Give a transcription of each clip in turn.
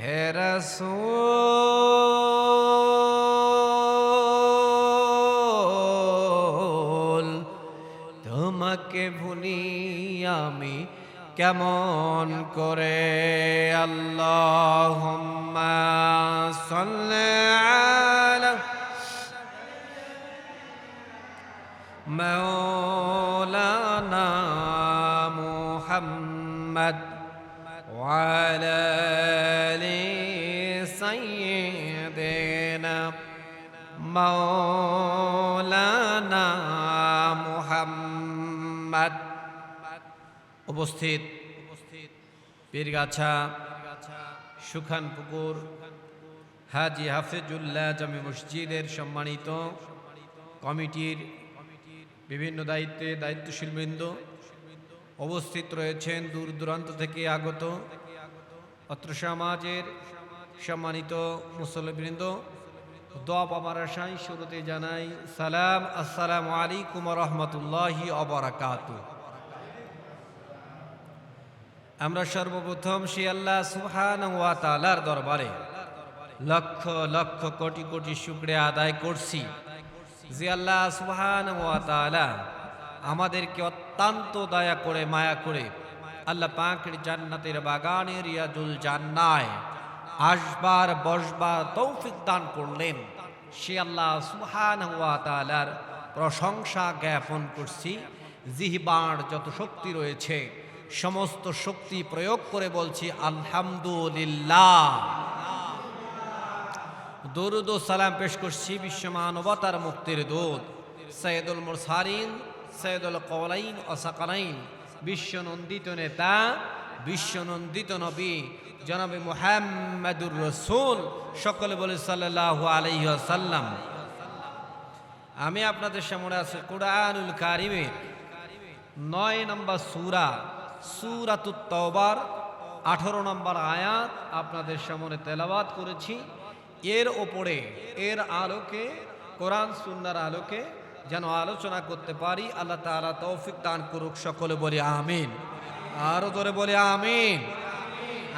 হে রাসূল তোমাকে ভুলি আমি কেমন করে? আল্লাহ সাল্লি سيدنا مولانا محمد উপস্থিত পীরগাছা সুখান পুকুর হাজি হাফিজুল্লাহ জামি মসজিদের সম্মানিত কমিটির বিভিন্ন দায়িত্বে দায়িত্বশীল বৃন্দ অবস্থিত রয়েছেন দূর দূরান্ত থেকে আগত অত্র সমাজের সম্মানিত মুসল্লিবৃন্দ, দোয়া পামার আশাই শুরুতে জানাই সালাম, আসসালামু আলাইকুম রহমতুল্লাহি অবরাকাত আমরা সর্বপ্রথম শ্রী আল্লাহ সুহান ওয়া তালার দরবারে লক্ষ লক্ষ কোটি কোটি শুক্রিয়া আদায় করছি যে আল্লাহ সুবহান ওয়া তাআলা আমাদেরকে অত্যন্ত দয়া করে, মায়া করে আল্লাহ পাকের জান্নাতের বাগানের রিয়াজুল জান্নায় আসবার, বসবার তৌফিক দান করলেন। সে আল্লাহ সুবহান ওয়া প্রশংসা জ্ঞাপন করছি। জিহবার যত শক্তি রয়েছে, সমস্ত শক্তি প্রয়োগ করে বলছি, আলহামদুলিল্লাহ। দরুদ সালাম পেশ করছি বিশ্ব মানবতার মুক্তির দূত, সৈয়দুল মুরসারিন সৈয়দুল কওলাইন ও সাকালাইন বিশ্ব নন্দিত নেতা বিশ্ব নন্দিত নবী জনাবে মুহাম্মাদুর রসুল, সকলে বলে সাল্লাল্লাহু আলাইহি সাল্লাম আমি আপনাদের সামনে আছে কুরআনুল কারিমের নয় নম্বর সুরা, সূরাতুত তওবার, আঠারো নম্বর আয়াত আপনাদের সামনে তেলাওয়াত করেছি। এর ওপরে, এর আলোকে, কোরআন সুন্নার আলোকে যেন আলোচনা করতে পারি, আল্লাহ তাআলা তৌফিক দান করুক, সকলে বলি আমিন। আরও ধরে বলি আমিন।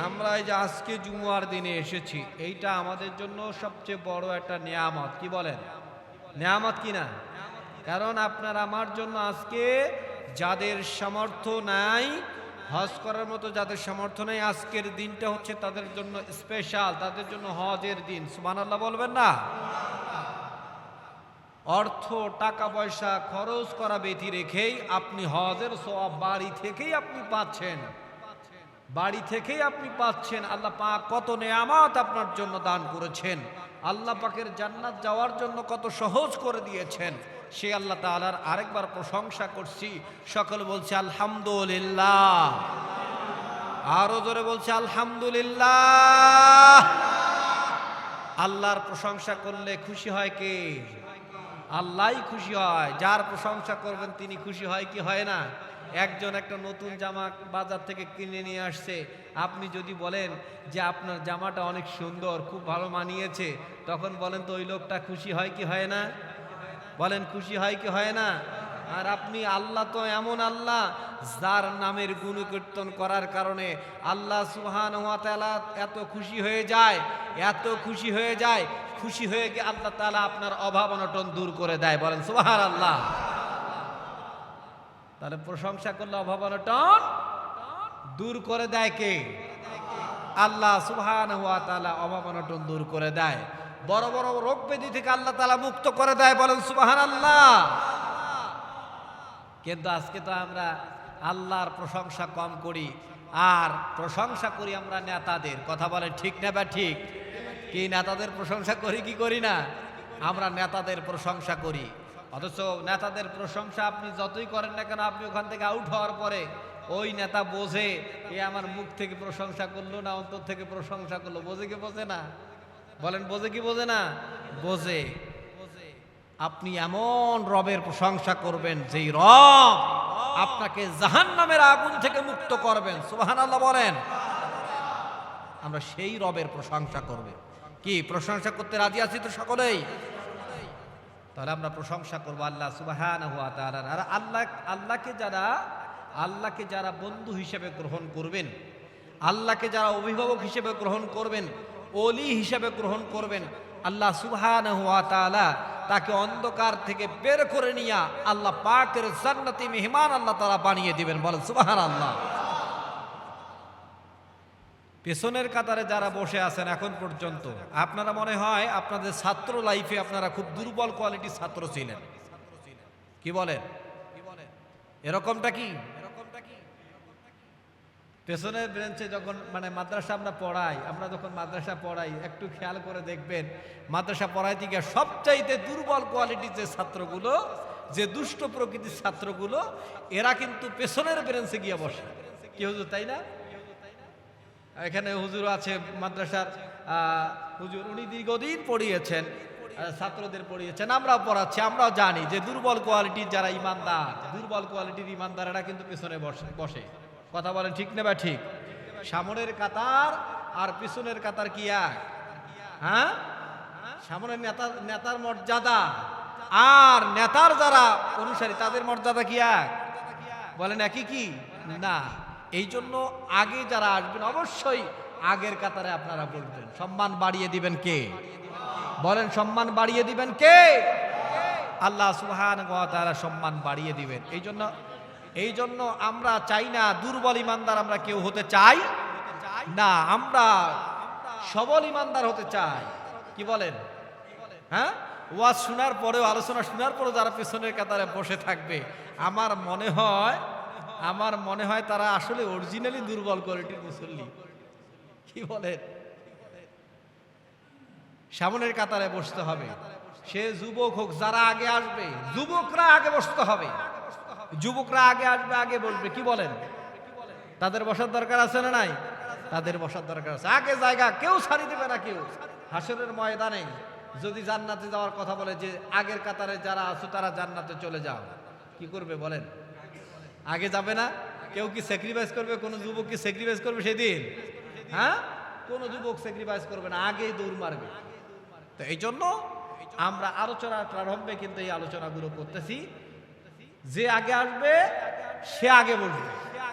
আমরা এই যে আজকে জুমুয়ার দিনে এসেছি, এইটা আমাদের জন্য সবচেয়ে বড় একটা নিয়ামত। কি বলেন? নিয়ামত কি না? কারণ আপনার আমার জন্য আজকে যাদের সামর্থ্য নাই, হজ করার মতো যাদের সামর্থ্য নেই, আজকের দিনটা হচ্ছে তাদের জন্য স্পেশাল তাদের জন্য হজের দিন। সুবহানাল্লাহ বলবেন না? অর্থ, টাকা পয়সা খরচ করা বেথি রেখেই আপনি হজের সব বাড়ি থেকেই আপনি পাচ্ছেন। বাড়ি থেকেই আপনি পাচ্ছেন। আল্লাহ পাক কত নেয়ামাত আপনার জন্য দান করেছেন। আল্লাহ পাকের জান্নাত যাওয়ার জন্য কত সহজ করে দিয়েছেন। সে আল্লাহ তাআলার আরেকবার প্রশংসা করছি। সকল বলছে, আলহামদুলিল্লাহ। আরও জোরে বলছে, আলহামদুলিল্লাহ। আল্লাহর প্রশংসা করলে খুশি হয় কে? আল্লাহই খুশি হয়, যার প্রশংসা করবেন তিনি খুশি হয় কি হয় না? একজন একটা নতুন জামা বাজার থেকে কিনে নিয়ে আসছে। আপনি যদি বলেন যে আপনার জামাটা অনেক সুন্দর, খুব ভালো মানিয়েছে, তখন বলেন তো ওই লোকটা খুশি হয় কি হয় না? বলেন খুশি হয় কি হয় না? আর আপনি আল্লাহ তো এমন আল্লাহ, যার নামের গুণকীর্তন করার কারণে আল্লাহ সুহান এত খুশি হয়ে যায়, এত খুশি হয়ে যায় খুশি হয়ে গিয়ে আল্লাহ তালা আপনার অভাব অনটন দূর করে দেয়। বলেন সুহান আল্লাহ তাহলে প্রশংসা করলে অভাব অনটন দূর করে দেয় কে? আল্লাহ সুহান হুয়া তালা অভাব অনটন দূর করে দেয়। বড় বড় রোগ ব্যাধি থেকে আল্লাহ তালা মুক্ত করে দেয়, বলেন সুবহান আল্লাহ কিন্তু আজকে তো আমরা আল্লাহর প্রশংসা কম করি, আর প্রশংসা করি আমরা নেতাদের। কথা বলে ঠিক না বা ঠিক? কি নেতাদের প্রশংসা করি, কি করি না? আমরা নেতাদের প্রশংসা করি। অথচ নেতাদের প্রশংসা আপনি যতই করেন না কেন, আপনি ওখান থেকে আউট হওয়ার পরে ওই নেতা বোঝে, এ আমার মুখ থেকে প্রশংসা করল না, অন্তর থেকে প্রশংসা করল। বোঝে কি বোঝে না? বলেন, বোঝে কি বোঝে না? বোঝে। আপনি এমন রবের প্রশংসা করবেন, যেই রব আপনাকে জাহান নামের আগুন থেকে মুক্ত করবেন। আল্লাহ বলেন। আমরা সেই রবের প্রশংসা করবে। কি, প্রশংসা করতে রাজি আছি তো সকলেই? তাহলে আমরা প্রশংসা করব আল্লাহ সুবাহান হুয়া তাআলার। আর আল্লাহ, আল্লাহকে যারা আল্লাহকে যারা বন্ধু হিসেবে গ্রহণ করবেন, আল্লাহকে যারা অভিভাবক হিসেবে গ্রহণ করবেন অলি হিসেবে গ্রহণ করবেন, আল্লাহ সুবহান হুয়া তাআলা তাকে অন্ধকার থেকে বের করে নিয়ে আল্লাহ পাকের জান্নাতি মেহমান আল্লাহ তারা বানিয়ে দিবেন। বলেন সুবাহান আল্লাহ পেছনের কাতারে যারা বসে আছেন এখন পর্যন্ত, আপনারা মনে হয় আপনাদের ছাত্র লাইফে আপনারা খুব দুর্বল কোয়ালিটির ছাত্র ছিলেন। কি বলেন? এরকমটা কি? পেছনের ব্রেঞ্চে যখন মানে মাদ্রাসা আমরা পড়াই, আমরা যখন মাদ্রাসা পড়াই, একটু খেয়াল করে দেখবেন, মাদ্রাসা পড়াইতে গিয়ে সবচাইতে দুর্বল কোয়ালিটির যে ছাত্রগুলো, যে দুষ্ট প্রকৃতির ছাত্রগুলো, এরা কিন্তু পেছনের ব্রেঞ্চে গিয়ে বসে। কি হুজুর, তাই না? এখানে হুজুর আছে মাদ্রাসার হুজুর উনি দীর্ঘদিন পড়িয়েছেন ছাত্রদের পড়িয়েছেন, আমরাও পড়াচ্ছি, আমরাও জানি যে দুর্বল কোয়ালিটির যারা ইমানদার, দুর্বল কোয়ালিটির ইমানদারেরা কিন্তু পেছনে বসে বসে। কথা বলেন ঠিক নেবা ঠিক? সামনের কাতার আর পিছনের কাতার কি এক? হ্যাঁ? সামনের নেতার নেতার মর্যাদা আর নেতার যারা অনুসারী, তাদের মর্যাদা কি এক? বলেন একই কি? না। এই জন্য আগে যারা আসবেন, অবশ্যই আগের কাতারে আপনারা বলবেন। সম্মান বাড়িয়ে দিবেন কে? বলেন, সম্মান বাড়িয়ে দিবেন কে? আল্লাহ সুহান তারা সম্মান বাড়িয়ে দিবেন। এই জন্য এই জন্য আমরা চাই না দুর্বল ইমানদার আমরা কেউ হতে চাই না, আমরা সবল ইমানদার হতে চাই। কি বলেন? হ্যাঁ? ওয়াজ শোনার পরেও, আলোচনা শোনার পরেও যারা পেছনের কাতারে বসে থাকবে, আমার মনে হয় আমার মনে হয় তারা আসলে অরিজিনালি দুর্বল কোয়ালিটির মুসল্লি। কি বলেন? সামনের কাতারে বসতে হবে। সে যুবক হোক, যারা আগে আসবে, যুবকরা আগে বসতে হবে। যুবকরা আগে আসবে, আগে বলবে কি বলেন? তাদের বসার দরকার আছে না নাই? তাদের বসার দরকার আছে। আগে জায়গা, কেউ ছাড়ি দেবে না কেউ। হাসরের ময়দানে যদি জান্নাতে যাওয়ার কথা বলে যে আগের কাতারে যারা আছো, তারা জান্নাতে চলে যাও। কি করবে বলেন? আগে যাবে না? কেউ কি স্যাক্রিফাইস করবে? কোনো যুবক কি স্যাক্রিফাইস করবে সেদিন? হ্যাঁ? কোনো যুবক স্যাক্রিফাইস করবে না, আগেই দৌড় মারবে। তো এই জন্য আমরা আলোচনা প্রারম্ভে কিন্তু এই আলোচনাগুলো করতেছি। যে আগে আসবে, সে আগে বলবে।